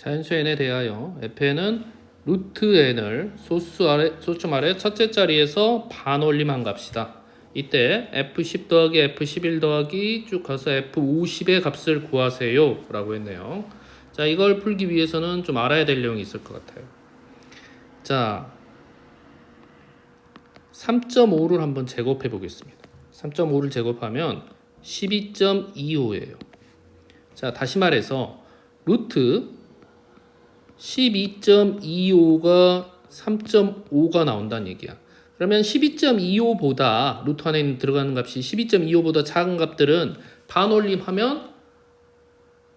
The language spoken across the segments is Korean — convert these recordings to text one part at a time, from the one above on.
자연수 n에 대하여 fn은 루트 n을 소수 아래 소점 아래 첫째 자리에서 반올림한 값이다. 이때 f10 더하기 f11 더하기 쭉 가서 f50의 값을 구하세요 라고 했네요. 자 이걸 풀기 위해서는 좀 알아야 될 내용이 있을 것 같아요. 자 3.5를 한번 제곱해 보겠습니다. 3.5를 제곱하면 12.25예요. 자, 다시 말해서 루트 12.25가 3.5가 나온다는 얘기야. 그러면 12.25보다 루트 안에 들어가는 값이 12.25보다 작은 값들은 반올림하면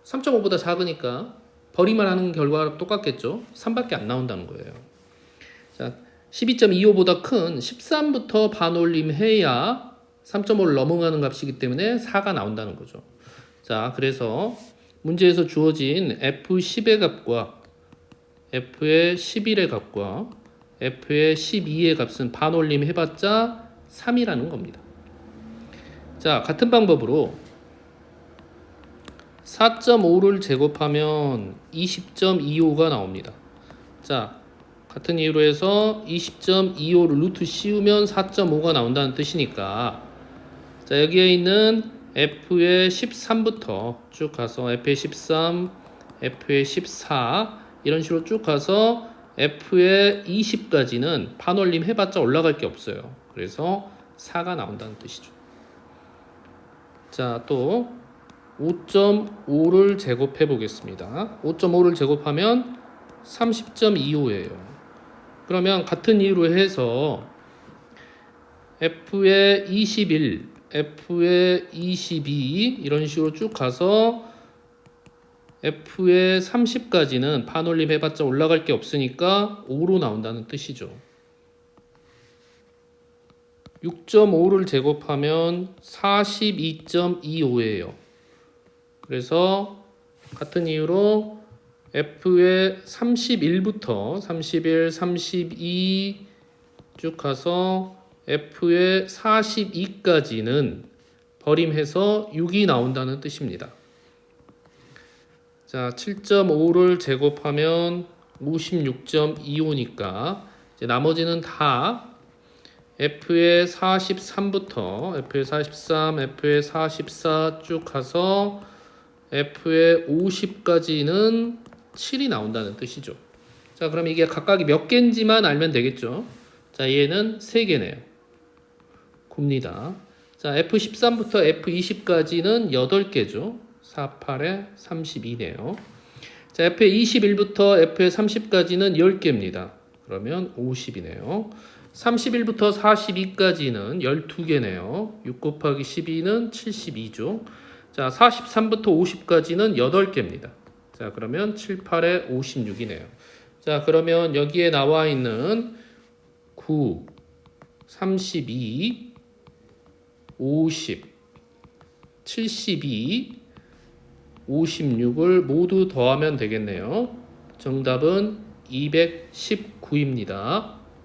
3.5보다 작으니까 버리만 하는 결과랑 똑같겠죠. 3밖에 안 나온다는 거예요. 자, 12.25보다 큰 13부터 반올림해야 3.5를 넘어가는 값이기 때문에 4가 나온다는 거죠. 자, 그래서 문제에서 주어진 F10의 값과 F의 11의 값과 F의 12의 값은 반올림 해봤자 3이라는 겁니다. 자, 같은 방법으로 4.5를 제곱하면 20.25가 나옵니다. 자, 같은 이유로 해서 20.25를 루트 씌우면 4.5가 나온다는 뜻이니까 자 여기에 있는 F의 13부터 쭉 가서 F의 13, F의 14 이런 식으로 쭉 가서 F의 20까지는 반올림 해봤자 올라갈 게 없어요. 그래서 4가 나온다는 뜻이죠. 자, 또 5.5를 제곱해 보겠습니다. 5.5를 제곱하면 30.25예요. 그러면 같은 이유로 해서 F의 21, F의 22 이런 식으로 쭉 가서 F의 30까지는 반올림 해봤자 올라갈 게 없으니까 5로 나온다는 뜻이죠. 6.5를 제곱하면 42.25예요. 그래서 같은 이유로 F의 31부터 31, 32 쭉 가서 F의 42까지는 버림해서 6이 나온다는 뜻입니다. 자, 7.5를 제곱하면 56.25니까 이제 나머지는 다 F의 43부터 F의 43, F의 44 쭉 가서 F의 50까지는 7이 나온다는 뜻이죠. 자, 그럼 이게 각각이 몇 개인지만 알면 되겠죠. 자, 얘는 3개네요. 굽니다. 자, F13부터 F20까지는 8개죠. 4, 8에 32네요. 자, F21부터 F30까지는 10개입니다. 그러면 50이네요. 31부터 42까지는 12개네요. 6 곱하기 12는 72죠. 자, 43부터 50까지는 8개입니다. 자, 그러면 7, 8에 56이네요. 자, 그러면 여기에 나와 있는 9, 32, 50, 72, 56을 모두 더하면 되겠네요. 정답은 219입니다.